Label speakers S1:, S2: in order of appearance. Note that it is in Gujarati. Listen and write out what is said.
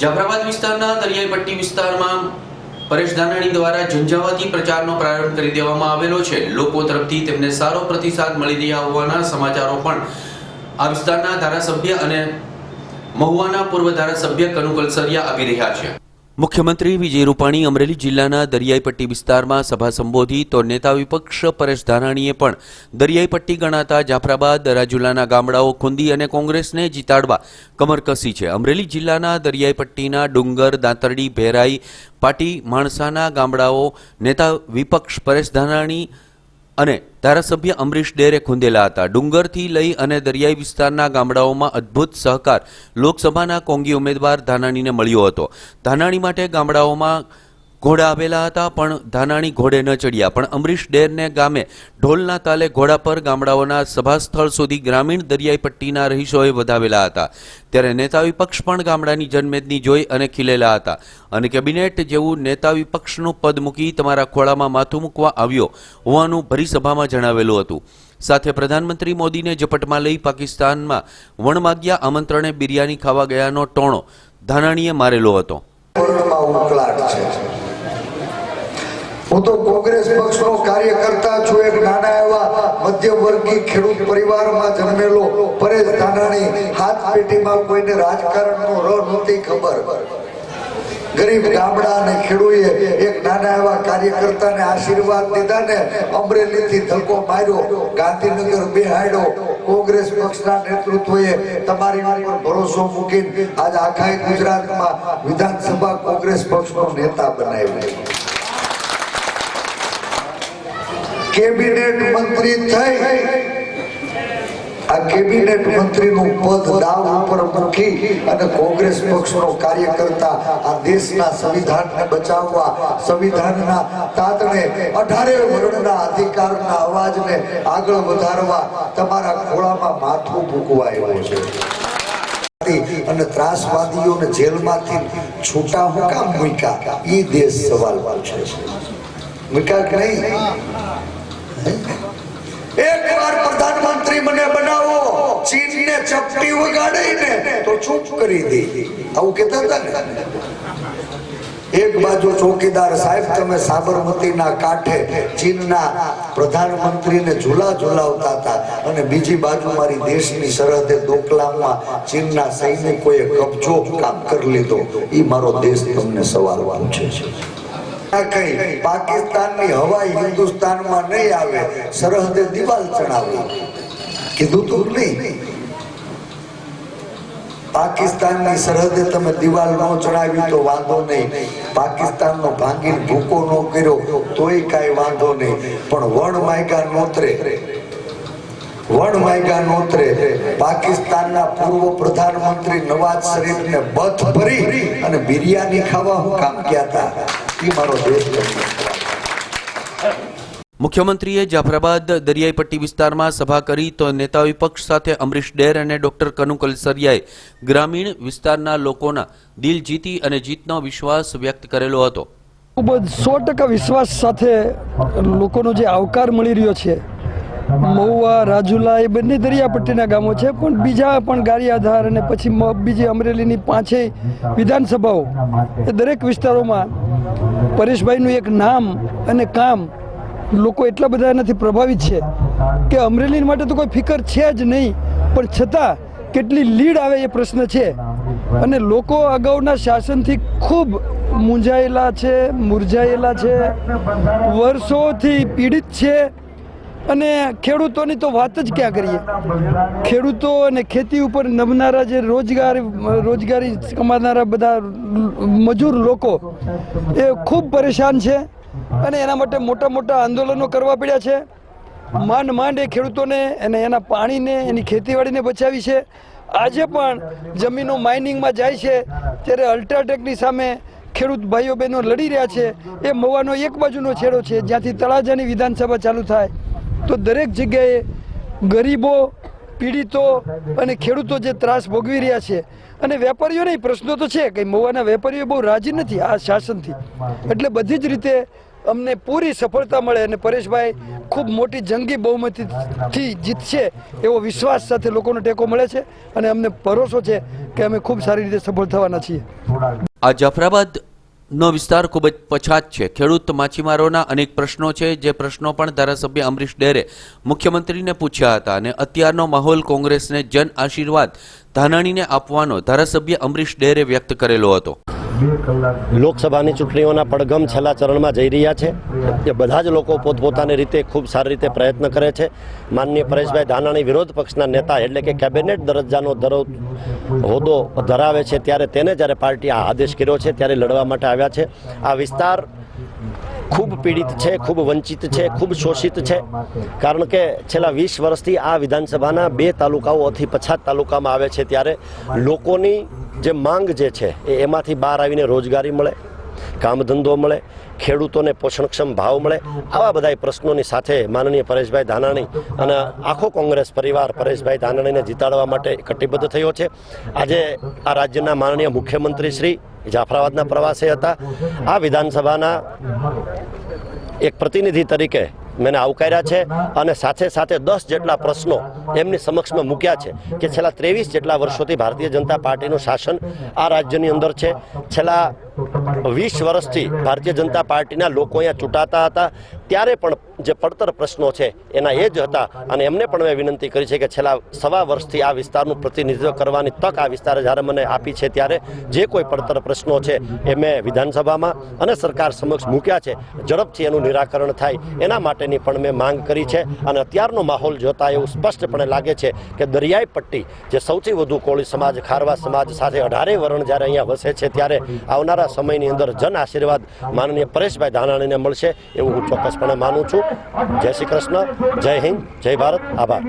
S1: જાફરાબાદ વિસ્તારના દરિયાઈ પટ્ટી વિસ્તારમાં પરેશ ધાનાણી દ્વારા ઝંઝાવાતી પ્રચારનો પ્રારંભ કરી દેવામાં આવેલો છે. લોકો તરફથી તેમને સારો પ્રતિસાદ મળી રહ્યા હોવાના સમાચારો પણ આ વિસ્તારના ધારાસભ્ય અને મહુવાના પૂર્વ ધારાસભ્ય કનુકલ સરિયા આવી રહ્યા છે. મુખ્યમંત્રી વિજય રૂપાણી અમરેલી જિલ્લાના દરિયાઈ પટ્ટી વિસ્તારમાં સભા સંબોધી તો નેતા વિપક્ષ પરેશ ધાનાણીએ પણ દરિયાઈ પટ્ટી ગણાતા જાફરાબાદ રાજુલાના ગામડાઓ ખુંદી અને કોંગ્રેસને જીતાડવા કમર કસી છે. અમરેલી જિલ્લાના દરિયાઈ પટ્ટીના ડુંગર, દાંતરડી, ભેરાઈ, પાટી, માણસાના ગામડાઓ નેતા વિપક્ષ પરેશ ધાનાણી અને ધારાસભ્ય અમરીશ ડેરે ખૂંદેલા હતા. ડુંગરથી લઈ અને દરિયાઈ વિસ્તારના ગામડાઓમાં અદ્ભુત સહકાર લોકસભાના કોંગી ઉમેદવાર ધાનાણીને મળ્યો હતો. ધાનાણી માટે ગામડાઓમાં ઘોડા આવેલા હતા, પણ ધાનાણી ઘોડે ન ચડ્યા. પણ અમરીશ ડેરને ગામે ઢોલના તાલે ઘોડા પર ગામડાઓના સભાસ્થળ સુધી ગ્રામીણ દરિયાઈ પટ્ટીના રહીશોએ વધાવેલા હતા. ત્યારે નેતા વિપક્ષ પણ ગામડાની જનમેદની જોઈ અને ખીલેલા હતા. અને કેબિનેટ જેવું નેતા વિપક્ષનું પદ મૂકી તમારા ખોળામાં માથું મૂકવા આવ્યો હોવાનું ભરી સભામાં જણાવેલું હતું. સાથે પ્રધાનમંત્રી મોદીને ઝપટમાં લઈ પાકિસ્તાનમાં વણમાગ્યા આમંત્રણે બિરયાની ખાવા ગયાનો ટોણો ધાનાણીએ મારેલો હતો.
S2: છે. હું તો કોંગ્રેસ પક્ષનો કાર્યકર્તા છું, એક નાના એવા મધ્યમવર્ગી ખેડૂત પરિવારમાં જન્મેલો પરેશ ધાનાણી. હાથ પેટીમાં કોઈને રાજકારણનો ર નથી ખબર. ગરીબ ગામડા અને ખેડૂએ એક નાના એવા કાર્યકર્તાને આશીર્વાદ દીધા ને અમરેલીથી ધક્કો માર્યો, ગાંધીનગર બેહાડ્યો કોંગ્રેસ પક્ષના નેતૃત્વએ તમારી ઉપર ભરોસો મૂકીને આજ આખા ગુજરાતમાં વિધાનસભા કોંગ્રેસ પક્ષનો નેતા બનાવ્યો. કેબિનેટ મંત્રી થઈ આ કેબિનેટ મંત્રીનું પદ દાવ ઉપર મૂકી અને કોંગ્રેસ પક્ષનો કાર્યકર્તા આ દેશના સંવિધાનને બચાવવા, સંવિધાનના તાતણે અઢારે વર્ણના અધિકારના અવાજને આગળ વધારવા તમારા ખોળામાં માથું મૂકવા આવ્યો છે. અને ત્રાસવાદીઓને જેલમાંથી છૂટા હું કામ મૂક્યા? એ દેશ સવાલ છે. મૂક્યા કે નહીં? પ્રધાનમંત્રી મને બનાવો, ચીનને ચપટી વગાડીને તો ચૂપ કરી દે. આવું કેતા હતા ને? એક બાજુ ચોકીદાર સાહેબ, તમે સાબરમતીના કાંઠે ચીનના પ્રધાનમંત્રીને ઝૂલા ઝુલાવતા હતા અને બીજી બાજુ મારી દેશની સરહદે દોકલામમાં ચીનના સૈનિકોએ કબજો કામ કરી લીધો. એ મારો દેશ તમને સવાલ પૂછે છે. કઈ, પાકિસ્તાનની હવાઈ હિન્દુસ્તાનમાં નહીં આવે, સરહદે દિવાલ ચણાવી. કીધું તું નહીં? પાકિસ્તાનની સરહદે તમે દિવાલ ન ચડાવી તો વાંધો નહીં. પાકિસ્તાનનો ભાંગીને ભૂકો ન કર્યો, તોય કાંઈ વાંધો નહીં. પણ વણ માયકા નોતરે. વણ નોતરે પાકિસ્તાનના પૂર્વ પ્રધાનમંત્રી નવાઝ શરીફને બથ ભરી અને બિરયાની ખાવા હું કામ ગયા હતા. એ મારો દેશ
S1: મુખ્યમંત્રીએ જાફરાબાદ દરિયાઈ પટ્ટી વિસ્તારમાં સભા કરી તો નેતા વિપક્ષ સાથે અમરીશ ડેર અને ડોક્ટર કનુકલ સરિયાએ ગ્રામીણ વિસ્તારના લોકોના દિલ જીતી અને જીતનો વિશ્વાસ વ્યક્ત કરેલો હતો.
S3: ખૂબ જ સો ટકા વિશ્વાસ સાથે લોકોનો જે આવકાર મળી રહ્યો છે મહુવા, રાજુલા એ બંને દરિયાપટ્ટીના ગામો છે, પણ બીજા પણ ગારિયાધાર અને પછી બીજી અમરેલીની પાંચેય વિધાનસભાઓ. એ દરેક વિસ્તારોમાં પરેશભાઈનું એક નામ અને કામ લોકો એટલા બધા એનાથી પ્રભાવિત છે કે અમરેલી માટે તો કોઈ ફિકર છે જ નહીં, પણ છતાં કેટલી લીડ આવે એ પ્રશ્ન છે. અને લોકો અગાઉના શાસનથી ખૂબ મૂંઝાયેલા છે, મુરઝાયેલા છે, વર્ષોથી પીડિત છે અને ખેડૂતોની તો વાત જ ક્યાં કરીએ? ખેડૂતો અને ખેતી ઉપર નમનારા જે રોજગાર, રોજગારી કમાનારા બધા મજૂર લોકો, એ ખૂબ પરેશાન છે અને એના માટે મોટા મોટા આંદોલનો કરવા પડ્યા છે. માંડ માંડ એ ખેડૂતોને અને એના પાણીને, એની ખેતીવાડીને બચાવી છે. આજે પણ જમીનો માઇનિંગમાં જાય છે. ત્યારે અલ્ટ્રાટેકની સામે ખેડૂત ભાઈઓ બહેનો લડી રહ્યા છે. એ મવાનો એક બાજુનો છેડો છે, જ્યાંથી તળાજાની વિધાનસભા ચાલુ થાય. તો દરેક જગ્યાએ ગરીબો, પીડિતો અને ખેડૂતો જે ત્રાસ ભોગવી રહ્યા છે. અને વેપારીઓને પ્રશ્નો તો છે કે મહુવાના વેપારીઓ બહુ રાજી નથી આ શાસનથી. એટલે બધી જ રીતે અમને પૂરી સફળતા મળે અને પરેશભાઈ ખૂબ મોટી જંગી બહુમતીથી જીતશે એવો વિશ્વાસ સાથે લોકોનો ટેકો મળે છે. અને અમને ભરોસો છે કે અમે ખૂબ સારી રીતે સફળ થવાના છીએ.
S1: આ જાફરાબાદ નો વિસ્તાર ખૂબ જ પછાત છે. ખેડૂત માછીમારોના અનેક પ્રશ્નો છે. જે પ્રશ્નો પણ ધારાસભ્ય અમરીશ ડેરે મુખ્યમંત્રીને પૂછ્યા હતા અને અત્યારનો માહોલ કોંગ્રેસને જન આશીર્વાદ ધાનાણીને આપવાનો ધારાસભ્ય અમરીશ ડેરે વ્યક્ત કરેલો હતો.
S4: લોકસભાની ચૂંટણીઓના પડઘમ છેલ્લા ચરણમાં જઈ રહ્યા છે. એ બધા જ લોકો પોતપોતાની રીતે ખૂબ સારી રીતે પ્રયત્ન કરે છે. માનનીય પરેશભાઈ ધાનાણી વિરોધ પક્ષના નેતા એટલે કે કેબિનેટ દરજ્જાનો દરો હોદ્દો ધરાવે છે, ત્યારે તેને જ્યારે પાર્ટી આ આદેશ કર્યો છે, ત્યારે લડવા માટે આવ્યા છે. આ વિસ્તાર ખૂબ પીડિત છે, ખૂબ વંચિત છે, ખૂબ શોષિત છે. કારણ કે છેલ્લા વીસ વર્ષથી આ વિધાનસભાના બે તાલુકાઓ અથી પછાત તાલુકામાં આવે છે ત્યારે લોકોની જે માંગ જે છે એ એમાંથી બહાર આવીને રોજગારી મળે કામ ધંધો મળે, ખેડૂતોને પોષણક્ષમ ભાવ મળે, આવા બધા પ્રશ્નોની સાથે માનનીય પરેશભાઈ ધાનાણી અને આખો કોંગ્રેસ પરિવાર પરેશભાઈ ધાનાણીને જીતાડવા માટે કટિબદ્ધ થયો છે. આજે આ રાજ્યના માનનીય મુખ્યમંત્રી શ્રી જાફરાબાદના પ્રવાસે હતા. આ વિધાનસભાના એક પ્રતિનિધિ તરીકે મેં આવકાર્યા છે અને સાથે સાથે દસ જેટલા પ્રશ્નો એમની સમક્ષમાં મૂક્યા છે કે છેલ્લા ત્રેવીસ જેટલા વર્ષોથી ભારતીય જનતા પાર્ટીનું શાસન આ રાજ્યની અંદર છે. છેલ્લા વીસ વર્ષથી ભારતીય જનતા પાર્ટીના લોકો અહીંયા ચૂંટાતા હતા. ત્યારે પણ જે પડતર પ્રશ્નો છે એના એ જ હતા. અને એમને પણ મેં વિનંતી કરી છે કે છેલ્લા સવા વર્ષથી આ વિસ્તારનું પ્રતિનિધિત્વ કરવાની તક આ વિસ્તારે જ્યારે મને આપી છે ત્યારે જે કોઈ પડતર પ્રશ્નો છે એ મેં વિધાનસભામાં અને સરકાર સમક્ષ મૂક્યા છે. ઝડપથી એનું નિરાકરણ થાય. એના માટેની પણ મેં માંગ કરી છે. અને અત્યારનો માહોલ જોતા એવું સ્પષ્ટપણે લાગે છે કે દરિયાઈ પટ્ટી જે સૌથી વધુ કોળી સમાજ ખારવા સમાજ સાથે અઢારે વરણ જ્યારે અહીંયા વસે છે ત્યારે આવનારા સમયની અંદર જન આશીર્વાદ માનનીય પરેશભાઈ ધાનાણીને મળશે એવું હું ચોક્કસપણે માનું છું. જય શ્રી કૃષ્ણ, જય હિન્દ, જય ભારત, આભાર.